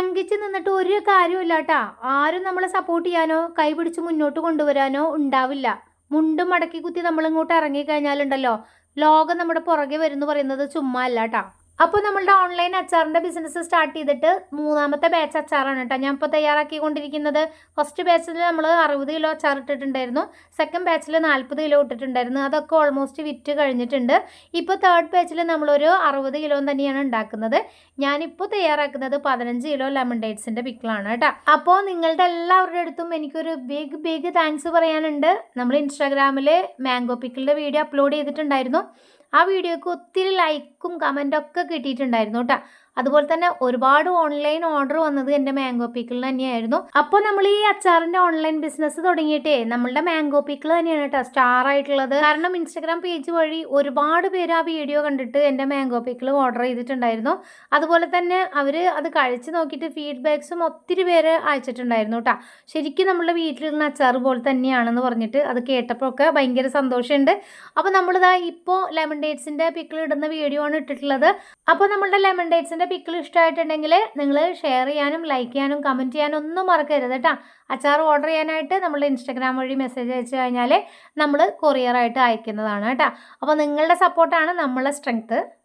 ശങ്കിച്ച് നിന്നിട്ട് ഒരു കാര്യമില്ല കേട്ടാ ആരും നമ്മളെ സപ്പോർട്ട് ചെയ്യാനോ കൈപിടിച്ച് മുന്നോട്ട് കൊണ്ടുവരാനോ ഉണ്ടാവില്ല. മുണ്ടും മടക്കി കുത്തി നമ്മളിങ്ങോട്ട് ഇറങ്ങിക്കഴിഞ്ഞാലുണ്ടല്ലോ ലോകം നമ്മുടെ പുറകെ വരുന്നു പറയുന്നത് ചുമ്മാ അല്ല കേട്ടാ അപ്പോൾ നമ്മളുടെ ഓൺലൈൻ അച്ചാറിന്റെ ബിസിനസ് സ്റ്റാർട്ട് ചെയ്തിട്ട് മൂന്നാമത്തെ ബാച്ച് അച്ചാറാണ് കേട്ടോ. ഞാൻ ഇപ്പോൾ തയ്യാറാക്കിക്കൊണ്ടിരിക്കുന്നത് ഫസ്റ്റ് ബാച്ചിൽ നമ്മൾ അറുപത് കിലോ അച്ചാർ ഇട്ടിട്ടുണ്ടായിരുന്നു. സെക്കൻഡ് ബാച്ചിൽ നാൽപ്പത് കിലോ ഇട്ടിട്ടുണ്ടായിരുന്നു. അതൊക്കെ ഓൾമോസ്റ്റ് വിറ്റ് കഴിഞ്ഞിട്ടുണ്ട്. ഇപ്പോൾ തേർഡ് ബാച്ചിൽ നമ്മളൊരു അറുപത് കിലോ തന്നെയാണ് ഉണ്ടാക്കുന്നത്. ഞാനിപ്പോൾ തയ്യാറാക്കുന്നത് പതിനഞ്ച് കിലോ ലെമൺ ഡേറ്റ്സിന്റെ പിക്കിളാണ് കേട്ടോ. അപ്പോൾ നിങ്ങളുടെ എല്ലാവരുടെ അടുത്തും എനിക്കൊരു ബിഗ് ബിഗ് താങ്ക്സ് പറയാനുണ്ട്. നമ്മൾ ഇൻസ്റ്റാഗ്രാമിൽ മാംഗോ പിക്കിളിന്റെ വീഡിയോ അപ്ലോഡ് ചെയ്തിട്ടുണ്ടായിരുന്നു. ആ വീഡിയോക്ക് ഒത്തിരി ലൈക്കും കമന്റൊക്കെ കിട്ടിയിട്ടുണ്ടായിരുന്നു കേട്ടോ. അതുപോലെ തന്നെ ഒരുപാട് ഓൺലൈൻ ഓർഡർ വന്നത് എന്റെ മാംഗോ പീക്കിൾ തന്നെയായിരുന്നു. അപ്പോൾ നമ്മൾ ഈ അച്ചാറിന്റെ ഓൺലൈൻ ബിസിനസ് തുടങ്ങിയിട്ടേ നമ്മളുടെ മാംഗോ പീക്കിൾ തന്നെയാണ് കേട്ടോ സ്റ്റാർ ആയിട്ടുള്ളത്. കാരണം ഇൻസ്റ്റാഗ്രാം പേജ് വഴി ഒരുപാട് പേര് ആ വീഡിയോ കണ്ടിട്ട് എന്റെ മാംഗോ പീക്കിൾ ഓർഡർ ചെയ്തിട്ടുണ്ടായിരുന്നു. അതുപോലെ തന്നെ അവർ അത് കഴിച്ച് നോക്കിയിട്ട് ഫീഡ്ബാക്സും ഒത്തിരി പേര് അയച്ചിട്ടുണ്ടായിരുന്നു കേട്ടോ. ശരിക്കും നമ്മളുടെ വീട്ടിലിരുന്ന അച്ചാർ പോലെ തന്നെയാണെന്ന് പറഞ്ഞിട്ട് അത് കേട്ടപ്പോഴൊക്കെ ഭയങ്കര സന്തോഷമുണ്ട്. അപ്പോൾ നമ്മളിതാ ഇപ്പോൾ ലെമൺ ഡേറ്റ്സിന്റെ പിക്കിൾ ഇടുന്ന വീഡിയോ ആണ് ഇട്ടിട്ടുള്ളത്. അപ്പോൾ നമ്മളുടെ ലെമൺ ഡേറ്റ്സിന്റെ പിക്കിൾ ഇഷ്ടമായിട്ടുണ്ടെങ്കിൽ നിങ്ങൾ ഷെയർ ചെയ്യാനും ലൈക്ക് ചെയ്യാനും കമന്റ് ചെയ്യാനും ഒന്നും മറക്കരുത് കേട്ടോ. അച്ചാർ ഓർഡർ ചെയ്യാനായിട്ട് നമ്മൾ ഇൻസ്റ്റാഗ്രാം വഴി മെസ്സേജ് അയച്ചു കഴിഞ്ഞാൽ നമ്മൾ കൊറിയറായിട്ട് അയക്കുന്നതാണ് കേട്ടോ. അപ്പോൾ നിങ്ങളുടെ സപ്പോർട്ടാണ് നമ്മളെ സ്ട്രെങ്ത്ത്